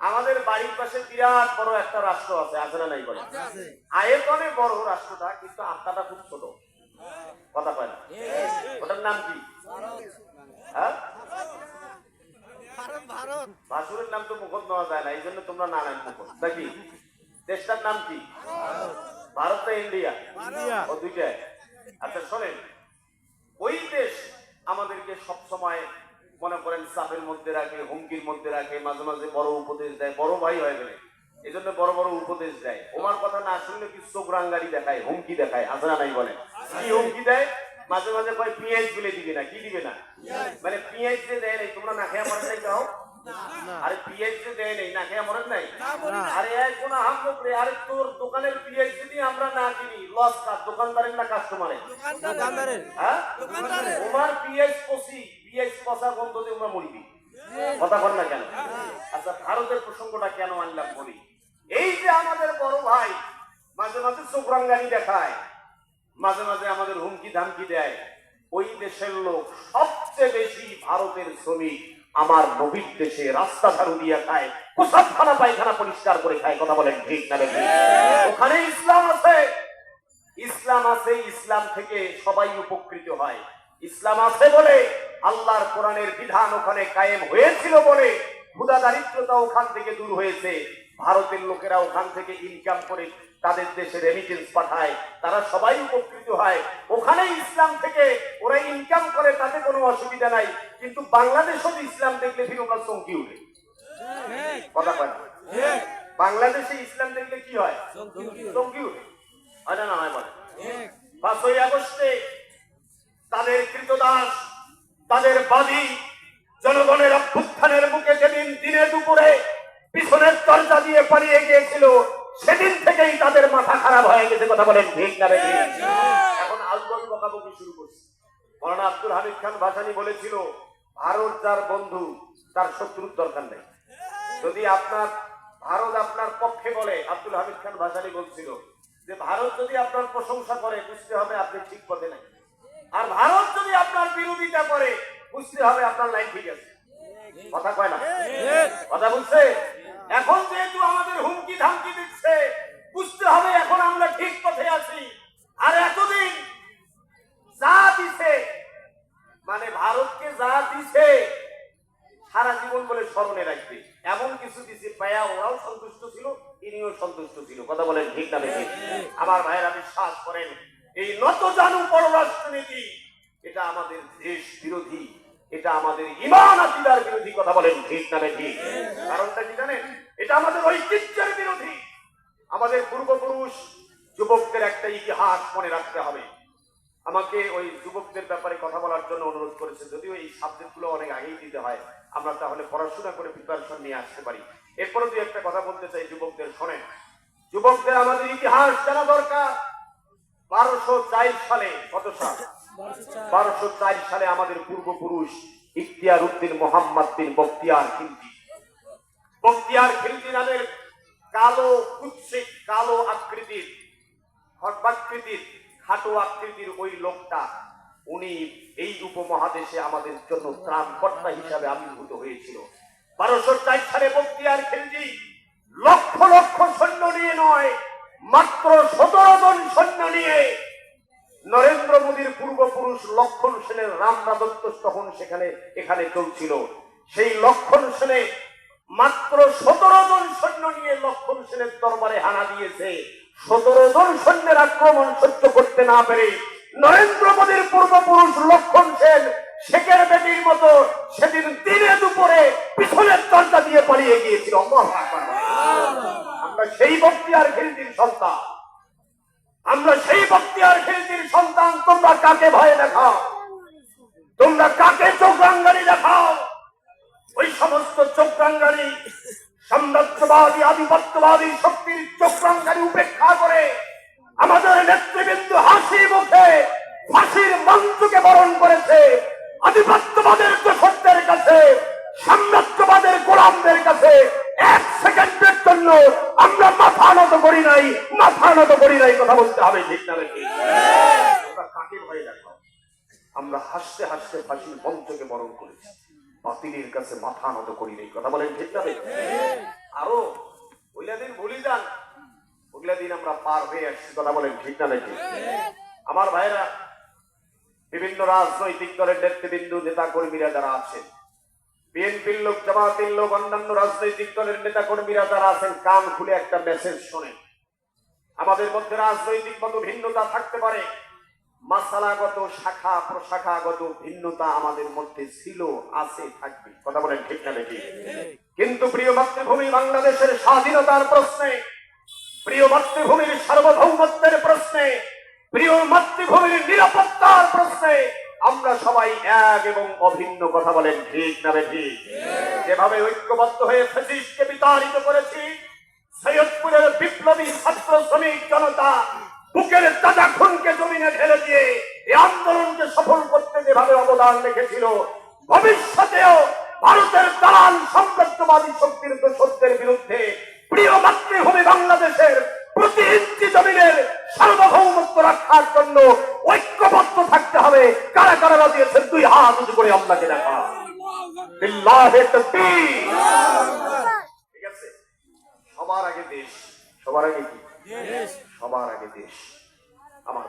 আমাদের বাড়ির পাশে বিরাট বড় একটা রাষ্ট্র আছে আছে না নাই বলে আয়তনে বড় রাষ্ট্রটা কিন্তু আত্মাটা খুব ছোট। কথা পায় না? ওটার নাম কি? হ্যাঁ? ভাসুরের নাম তো মুখত নেওয়া যায় না এই জন্য তোমরা না নাম মুখত নাকি? দেশটার নাম কি? ভারত। না ইন্ডিয়া? ও দুইটাই। আচ্ছা শোনেন ওই দেশ আমাদেরকে সব সময় মনে করেন চাপের মধ্যে রাখে হুমকির মধ্যে রাখে মাঝে মাঝে বড় উপদেশ দেয় বড় ভাই হয়ে গেলে। এই জন্য বড় বড় উপদেশ দেয়। ওমার কথা না শুনলে কি চোখ রাঙ্গারি দেখায় হুমকি দেখায়? আজরা নাই বলে কি হুমকি দেয়? মাঝে মাঝে কয় পিঁয়াজ বিলে দিবে না কি দিবে না? মানে পিঁয়াজ যে দেয় নাই তোমরা না খেয়ে মরে যাও আরে যে দেয় নাই না খেয়ে মরে নাই। আরে এক কোন হাম করে আরে তোর দোকানের পিঁয়াজ যদি আমরা না কিনি লস কার দোকানদারের না কাস্টমারের হ্যাঁ? তোমার পিএইচ পসি পিএইচ পসা গন্ধ দিয়ে তোমরা মরিবি। কথা বল না কেন? আচ্ছা ভারতের প্রসঙ্গটা কেন আনলাম বলি? এই যে আমাদের বড় ভাই মাঝে মাঝে চোখরাঙ্গানি দেখায় মাঝে মাঝে আমাদের হুমকি ধামকি দেয় ওই দেশের লোক সবচেয়ে বেশি ভারতের শ্রমিক। আমার নবীর দেশে রাস্তা ঝাড়ু দিয়ে খায় কোথাখানা পায়খানা পরিষ্কার করে খায়, কথা বলেন ঠিক না বেঠিক? ওখানে ইসলাম আছে। ইসলাম আছে, ইসলাম থেকে সবাই উপকৃত হয়। ইসলাম আছে বলে আল্লাহর কোরআনের বিধান ওখানে কায়েম হয়েছিল বলে ক্ষুদা দারিদ্রতা ওখান থেকে দূর হয়েছে। ভারতের লোকেরা ওখান থেকে ইনকাম করে তাদের দেশে রেমিটেন্স পাঠায়, তারা সবাই উপকৃত হয়। ওখানে ইসলাম থেকে ওরা ইনকাম করে, তাতে কোনো অসুবিধা নাই। কিন্তু বাংলাদেশও ইসলাম দেখলে ফির ওরা চমকি উঠে। কথা কয় বাংলাদেশে ইসলাম দেখলে কি হয়? চমকি উঠে। হয় না হয় বলে। পাঁচই আগস্টে তাদের কৃতদাস, তাদের বাদী জনগণের অভ্যুত্থানের মুখে যেদিন দিনে দুপুরে পিছনের দরজা দিয়ে পালিয়ে গিয়েছিল সেদিন থেকেই তাদের মাথা খারাপ হয়ে গেছে কথা বলেন ঠিক না? এখন আলবল বকাবকি শুরু করছে। মৌলানা আব্দুল হামিদ খান ভাসানি বলেছিল ভারত যার বন্ধু তার শত্রুর দরকার নেই। যদি আপনার ভারত আপনার পক্ষে বলে আব্দুল হামিদ খান ভাসানি বলছিল যে ভারত যদি আপনার প্রশংসা করে বুঝতে হবে আপনি ঠিক পথে নাই। আর ভারত যদি আপনার বিরোধিতা করে বুঝতে হবে আপনার লাইন ঠিক আছে। কথা কয় না? কথা বলছে? এখন যেহেতু আমাদের হুমকি ধামকি দিচ্ছে, বুঝতে হবে এখন আমরা ঠিক পথে আছি। আর এতদিন যা দিছে মানে ভারতকে যা দিছে, সারা জীবন বলে স্মরণে রাখবে। এমন কিছু দিছে পায়া ওরাও সন্তুষ্ট ছিল, ইনিও সন্তুষ্ট ছিল। কথা বলেন ঠিক না বেঠিক? আমার ভাইয়েরা বিশ্বাস করেন, এই নত জানু পররাষ্ট্রনীতি, এটা আমাদের দেশ বিরোধী, এটা আমাদের ইমান আকিদার বিরোধী, কথা বলেন ঠিক না বেঠিক? কারণটা কি জানেন? এটা আমাদের ঐতিহ্যের বিরোধী। আমাদের পূর্বপুরুষ যুবকদের একটা ইতিহাস মনে রাখতে হবে। আমাকে ওই যুবকদের ব্যাপারে কথা বলার জন্য অনুরোধ করেছে। যদিও এই সাবজেক্টগুলো অনেক আগেই দিতে হয়, আমরা তাহলে পড়াশোনা করে প্রিপারেশন নিয়ে আসতে পারি। এরপরে দুই একটা কথা বলতে চাই যুবকদের, শোনেন। যুবকদের আমাদের ইতিহাস জানা দরকার। বারোশো চার সালে, কত সাল? বারোশো চার সালে আমাদের পূর্বপুরুষ ইখতিয়ার উদ্দিন মোহাম্মদ বিন বক্তিয়ার খিলজি বক্তিয়ার খিলজি নামের কালো কুৎসিক কালো আকৃতির হটবাকৃতির খাটো আকৃতির ওই লোকটা, উনি এই উপমহাদেশে আমাদের জন্য ত্রাণকর্তা হিসাবে আবির্ভূত হয়েছিল। বারোশো চার সালে বক্তিয়ার খিলজি লক্ষ লক্ষ সৈন্য নিয়ে নয়, মাত্র সতেরো জন সৈন্য নিয়ে নরেন্দ্র মোদীর পূর্বপুরুষ লক্ষণ সেনের রাম রাজত্ব তখন সেখানে, এখানে চলছিল। সেই লক্ষণ সেনে মাত্র সতেরো জন সৈন্য নিয়ে লক্ষণ সেনের দরবারে হানা দিয়েছে। সতেরো জন সৈন্যের আক্রমণ সহ্য করতে না পেরে নরেন্দ্র মোদীর পূর্বপুরুষ লক্ষণ সেন শেখের বেটির মতো সেদিন দিনে দুপুরে পিছনের দরজা দিয়ে পালিয়ে গিয়েছিল। আমরা সেই বক্তিয়ার খিলজির সন্তান। আমরা সেই বক্তিয়ার খিলজির সন্তান, তোমরা কাকে ভয় দেখাও? তোমরা কাকে সাম্রাজ্যবাদী আধিপত্যবাদী শক্তির চোখরাঙ্গানি উপেক্ষা করে আমাদের নেতৃবৃন্দ হাসি মুখে ফাঁসির মঞ্চকে বরণ করেছে। আধিপত্যবাদের দোষকদের কাছে, সাম্রাজ্যবাদের গোলামদের কাছে এক সেকেন্ডের জন্য আমরা মাথা নত করি নাই, মাথা নত করি নাই, কথা বলতে হবে ঠিক না কাকে ভয় দেখাও? আমরা হাসতে হাসতে ফাঁসির মঞ্চকে বরণ করেছি। বাতিলের কাছে মাথা নত করি নাই, কথা বলেন ঠিক না আরও, ওইলা দিন ভুলি যান। ওইলা দিন আমরা পার হয়ে আসছি কথা বলেন, ঠিক না নাকি? আমার ভাইরা বিভিন্ন রাজনৈতিক দলের নেতৃবৃন্দ নেতা কর্মীরা যারা আছেন, বিএনপির লোক, জামাতের লোক, অন্যান্য রাজনৈতিক দলের নেতা কর্মীরা যারা আছেন, কান খুলে একটা মেসেজ শোনেন। আমাদের মধ্যে রাজনৈতিক মতো ভিন্নতা থাকতে পারে। মাসালাগত শাখা প্রশাখাগত ভিন্নতা আমাদের মধ্যে ছিল, আছে, থাকবে। কথা বলেন ঠিক না দেখি কিন্তু প্রিয় মাতৃভূমি বাংলাদেশের স্বাধীনতার প্রশ্নে, প্রিয় মাতৃভূমির সার্বভৌমত্বের প্রশ্নে, প্রিয় মাতৃভূমির নিরাপত্তার প্রশ্নে, আমরা সবাই এক এবং অভিন্ন কথা বলেন ঠিক না ঠিক যেভাবে ঐক্যবদ্ধ হয়ে ফেসিসকে বিতাড়িত করেছি, সৈয়দপুরের বিপ্লবী ছাত্র শ্রমিক জনতা, বুকের তাজা জমিনে ঢেলে দিয়ে এই আন্দোলনকে সফল করতে যেভাবে অবদান রেখেছিল ভবিষ্যতেও ভারতের দালাল সাম্রাজ্যবাদী শক্তির সত্যের বিরুদ্ধে প্রিয় মাতৃভূমি বাংলাদেশের প্রতি ইঞ্চি জমিনের সার্বভৌমত্ব রক্ষার জন্য ঐক্যবদ্ধ থাকতে হবে। কারা কারা দিয়েছেন দুই হাত উঁচু করে আপনাকে দেখা। ঠিক আছে? সবার আগে দেশ। সবার আগে কি? সবার আগে দেশ। আমার